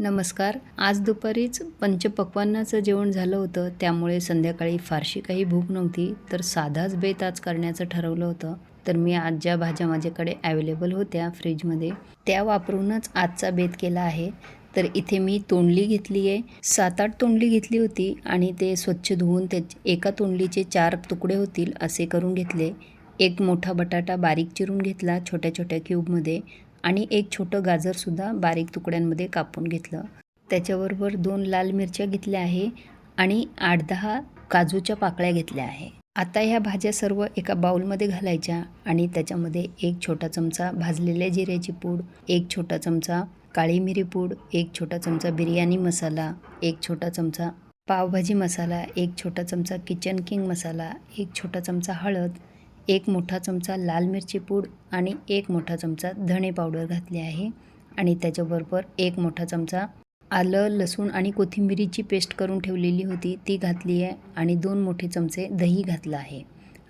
नमस्कार. आज दुपारीच पंचपक्वांनाचं जेवण झालं होतं. त्यामुळे संध्याकाळी फारशी काही भूक नव्हती तर साधाच बेत आज करण्याचं ठरवलं होतं. तर मी आज ज्या भाज्या माझ्याकडे ॲवेलेबल होत्या फ्रीजमध्ये त्या वापरूनच आजचा बेत केला आहे. तर इथे मी तोंडली घेतली आहे. सात आठ तोंडली घेतली होती आणि ते स्वच्छ धुवून त्या एका तोंडलीचे चार तुकडे होतील असे करून घेतले. एक मोठा बटाटा बारीक चिरून घेतला छोट्या छोट्या क्यूबमध्ये आणि एक छोटं गाजरसुद्धा बारीक तुकड्यांमध्ये कापून घेतलं. त्याच्याबरोबर दोन लाल मिरच्या घेतल्या आहे आणि आठ दहा काजूच्या पाकळ्या घेतल्या आहे. आता ह्या भाज्या सर्व एका बाउलमध्ये घालायच्या आणि त्याच्यामध्ये एक छोटा चमचा भाजलेल्या जिऱ्याची पूड एक छोटा चमचा काळी मिरी पूड एक छोटा चमचा बिर्याणी मसाला एक छोटा चमचा पावभाजी मसाला एक छोटा चमचा किचन किंग मसाला एक छोटा चमचा हळद एक मोठा चमचा लाल मिरची पूड आणि एक मोठा चमचा धणे पावडर घातली आहे. आणि त्याच्याबरोबर एक मोठा चमचा आलं लसूण आणि कोथिंबिरीची पेस्ट करून ठेवलेली होती ती घातली आहे. आणि दोन मोठे चमचे दही घातलं आहे.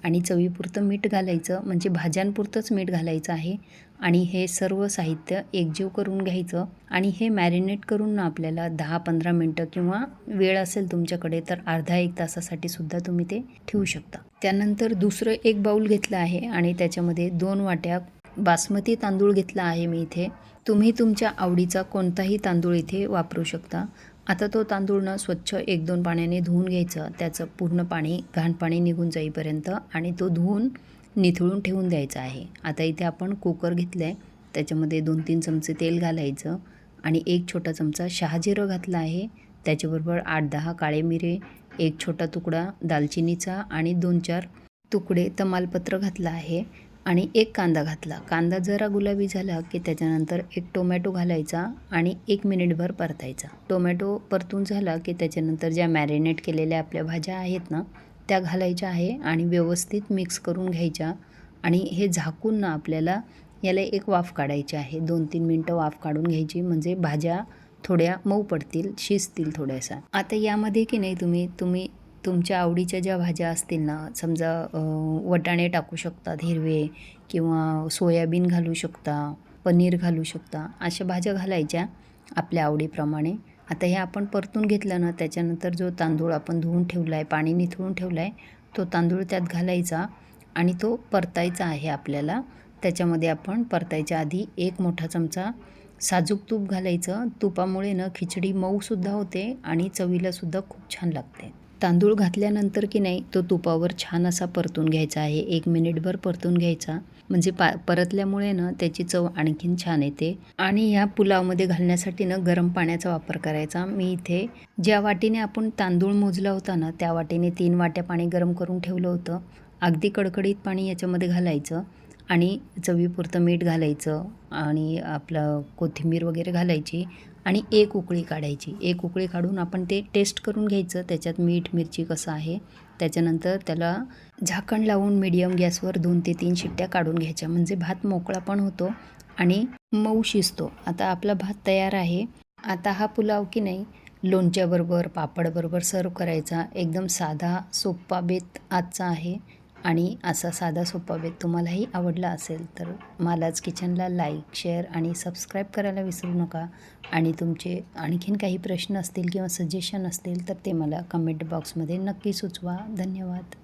आणि चवीपुरतं मीठ घालायचं म्हणजे भाज्यांपुरतंच मीठ घालायचं आहे. आणि हे सर्व साहित्य एकजीव करून घ्यायचं. आणि हे मॅरिनेट करून ना आपल्याला दहा पंधरा मिनटं किंवा वेळ असेल तुमच्याकडे तर अर्धा एक तासासाठी सुद्धा तुम्ही ते ठेवू शकता. त्यानंतर दुसरं एक बाऊल घेतलं आहे आणि त्याच्यामध्ये दोन वाट्या बासमती तांदूळ घेतला आहे मी इथे. तुम्ही तुमच्या आवडीचा कोणताही तांदूळ इथे वापरू शकता. आता तो तांदूळ ना स्वच्छ एक दोन पाण्याने धुवून घ्यायचं. त्याचं पूर्ण पाणी घाण पाणी निघून जाईपर्यंत आणि तो धुवून निथळून ठेवून द्यायचा आहे. आता इथे आपण कुकर घेतलं आहे त्याच्यामध्ये दोन तीन चमचे तेल घालायचं आणि एक छोटा चमचा शहाजिरं घातला आहे. त्याच्याबरोबर आठ दहा काळे मिरे एक छोटा तुकडा दालचिनीचा आणि दोन चार तुकडे तमालपत्र घातलं आहे. आणि एक कांदा घातला. कांदा जरा गुलाबी झाला की त्याच्यानंतर एक टोमॅटो घालायचा आणि एक मिनिटभर परतायचा. टोमॅटो परतून झाला की त्याच्यानंतर ज्या मॅरिनेट केलेल्या आपल्या भाज्या आहेत ना त्या घालायच्या आहे आणि व्यवस्थित मिक्स करून घ्यायच्या. आणि हे झाकून ना आपल्याला याला एक वाफ काढायची आहे. दोन तीन मिनटं वाफ काढून घ्यायची. म्हणजे भाज्या थोड्या मऊ पडतील शिजतील थोड्याशा. आता यामध्ये की नाही तुम्ही तुम्ही तुमच्या आवडीच्या ज्या भाज्या असतील ना समजा वटाणे टाकू शकतात हिरवे किंवा सोयाबीन घालू शकता पनीर घालू शकता अशा भाज्या घालायच्या आपल्या आवडीप्रमाणे. आता हे आपण परतून घेतलं ना त्याच्यानंतर जो तांदूळ आपण धुवून ठेवला आहे पाणी निथळून ठेवला आहे तो तांदूळ त्यात घालायचा आणि तो परतायचा आहे आपल्याला. त्याच्यामध्ये आपण परतायच्या आधी एक मोठा चमचा साजूक तूप घालायचं. तुपामुळे ना खिचडी मऊसुद्धा होते आणि चवीलासुद्धा खूप छान लागते. तांदूळ घातल्यानंतर की नाही तो तुपावर छान असा परतून घ्यायचा आहे. एक मिनिटभर परतून घ्यायचा. म्हणजे पा परतल्यामुळे ना त्याची चव आणखीन छान येते. आणि ह्या पुलावमध्ये घालण्यासाठी ना गरम पाण्याचा वापर करायचा. मी इथे ज्या वाटीने आपण तांदूळ मोजला होता ना त्या वाटीने तीन वाट्या पाणी गरम करून ठेवलं होतं. अगदी कडकडीत पाणी याच्यामध्ये घालायचं. आणि चवीपुरतं मीठ घालायचं. आणि आपलं कोथिंबीर वगैरे घालायची. आणि एक उकळी काढायची. एक उकळी काढून आपण ते टेस्ट करून घ्यायचं. त्याच्यात मीठ मिरची कसं आहे? त्याच्यानंतर त्याला झाकण लावून मीडियम गॅसवर दोन ते तीन शिट्ट्या काढून घ्यायच्या. म्हणजे भात मोकळा पण होतो आणि मऊ शिजतो. आता आपला भात तयार आहे. आता हा पुलाव की नाही? लोणच्याबरोबर पापडबरोबर सर्व करायचा. एकदम साधा सोप्पा बेत आजचा आहे. आणि असा साधा सोपा बेत तुम्हालाही आवडला असेल तर मालाच किचनला लाईक शेअर आणि सबस्क्राईब करायला विसरू नका. आणि तुमचे आणखीन काही प्रश्न असतील किंवा सजेशन असतील तर ते मला कमेंट बॉक्समध्ये नक्की सुचवा. धन्यवाद.